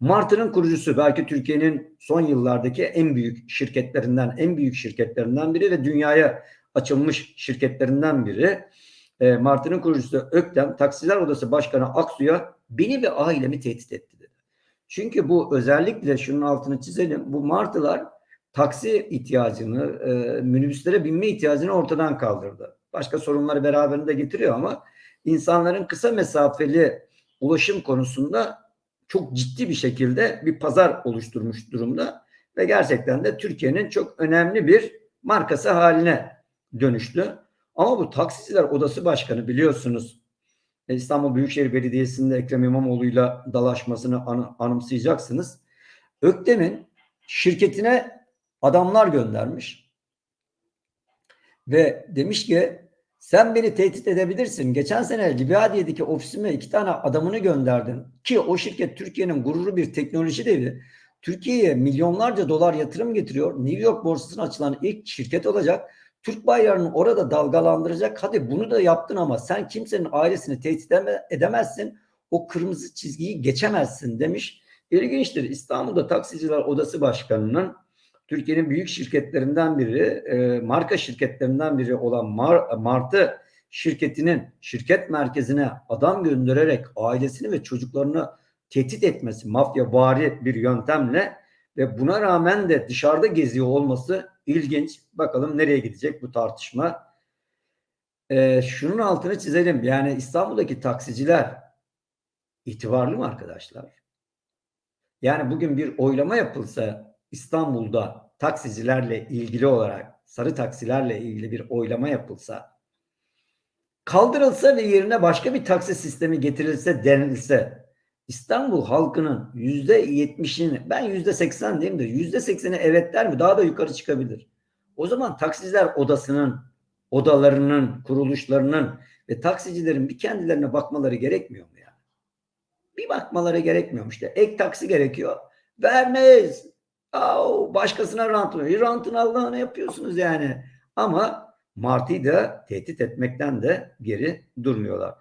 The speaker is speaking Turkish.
Martı'nın kurucusu belki Türkiye'nin son yıllardaki en büyük şirketlerinden, en büyük şirketlerinden biri ve dünyaya açılmış şirketlerinden biri. E, Martı'nın kurucusu Öktem, Taksiler Odası Başkanı Aksu'ya beni ve ailemi tehdit etti dedi. Çünkü bu özellikle şunun altını çizelim. Bu Martılar taksi ihtiyacını, e, minibüslere binme ihtiyacını ortadan kaldırdı. Başka sorunları beraberinde getiriyor ama insanların kısa mesafeli ulaşım konusunda çok ciddi bir şekilde bir pazar oluşturmuş durumda ve gerçekten de Türkiye'nin çok önemli bir markası haline dönüştü. Ama bu taksiciler odası başkanı biliyorsunuz e, İstanbul Büyükşehir Belediyesi'nde Ekrem İmamoğlu'yla dalaşmasını an, anımsayacaksınız. Öktem'in şirketine adamlar göndermiş ve demiş ki sen beni tehdit edebilirsin. Geçen sene Libyade'deki ofisime iki tane adamını gönderdin. Ki o şirket Türkiye'nin gururu bir teknoloji devi. Türkiye'ye milyonlarca dolar yatırım getiriyor. New York borsasına açılan ilk şirket olacak. Türk bayrağını orada dalgalandıracak. Hadi bunu da yaptın ama sen kimsenin ailesini tehdit edemezsin. O kırmızı çizgiyi geçemezsin demiş. İlginçtir. İstanbul'da Taksiciler Odası Başkanı'nın Türkiye'nin büyük şirketlerinden biri, e, marka şirketlerinden biri olan Mar Martı şirketinin şirket merkezine adam göndererek ailesini ve çocuklarını tehdit etmesi mafya vari bir yöntemle ve buna rağmen de dışarıda geziyor olması ilginç. Bakalım nereye gidecek bu tartışma. E, şunun altını çizelim. Yani İstanbul'daki taksiciler itibarlı mı arkadaşlar? Yani bugün bir oylama yapılsa İstanbul'da taksicilerle ilgili olarak sarı taksilerle ilgili bir oylama yapılsa kaldırılsa ve yerine başka bir taksi sistemi getirilse denilse İstanbul halkının yüzde yetmişini ben yüzde seksen diyeyim de yüzde sekseni evet der mi daha da yukarı çıkabilir. O zaman taksiciler odasının odalarının kuruluşlarının ve taksicilerin bir kendilerine bakmaları gerekmiyor mu yani? Bir bakmaları gerekmiyor mu işte ek taksi gerekiyor vermez Aa, başkasına rant oluyor. Rantın Allah'ını yapıyorsunuz yani. Ama Martı'yı da tehdit etmekten de geri durmuyorlar.